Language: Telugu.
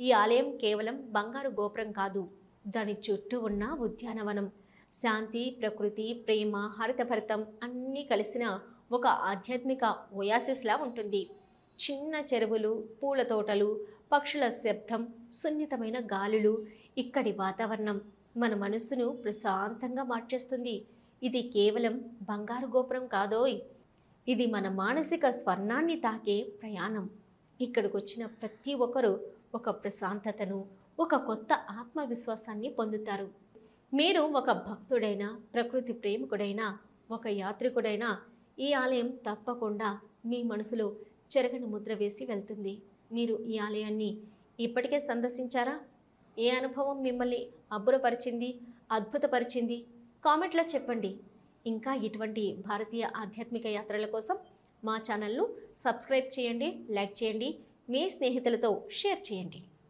ఈ ఆలయం కేవలం బంగారు గోపురం కాదు దాని చుట్టూ ఉన్న ఉద్యానవనం. శాంతి ప్రకృతి ప్రేమ హరితభరితం అన్నీ కలిసిన ఒక ఆధ్యాత్మిక ఒయాసిస్లా ఉంటుంది. చిన్న చెరువులు పూల తోటలు పక్షుల శబ్దం సున్నితమైన గాలులు ఇక్కడి వాతావరణం మన మనస్సును ప్రశాంతంగా మార్చేస్తుంది. ఇది కేవలం బంగారు గోపురం కాదోయ్. ఇది మన మానసిక స్వర్ణాన్ని తాకే ప్రయాణం. ఇక్కడికి వచ్చిన ప్రతి ఒక్కరూ ఒక ప్రశాంతతను ఒక కొత్త ఆత్మవిశ్వాసాన్ని పొందుతారు. మీరు ఒక భక్తుడైన ప్రకృతి ప్రేమికుడైన ఒక యాత్రికుడైనా ఈ ఆలయం తప్పకుండా మీ మనసులో చెరగని ముద్ర వేసి వెళ్తుంది. మీరు ఈ ఆలయాన్ని ఇప్పటికే సందర్శించారా? ఏ అనుభవం మిమ్మల్ని అబ్బురపరిచింది అద్భుతపరిచింది? కామెంట్లో చెప్పండి. ఇంకా ఇటువంటి భారతీయ ఆధ్యాత్మిక యాత్రల కోసం మా ఛానల్ను సబ్స్క్రైబ్ చేయండి లైక్ చేయండి. మీ స్నేహితులతో షేర్ చేయండి.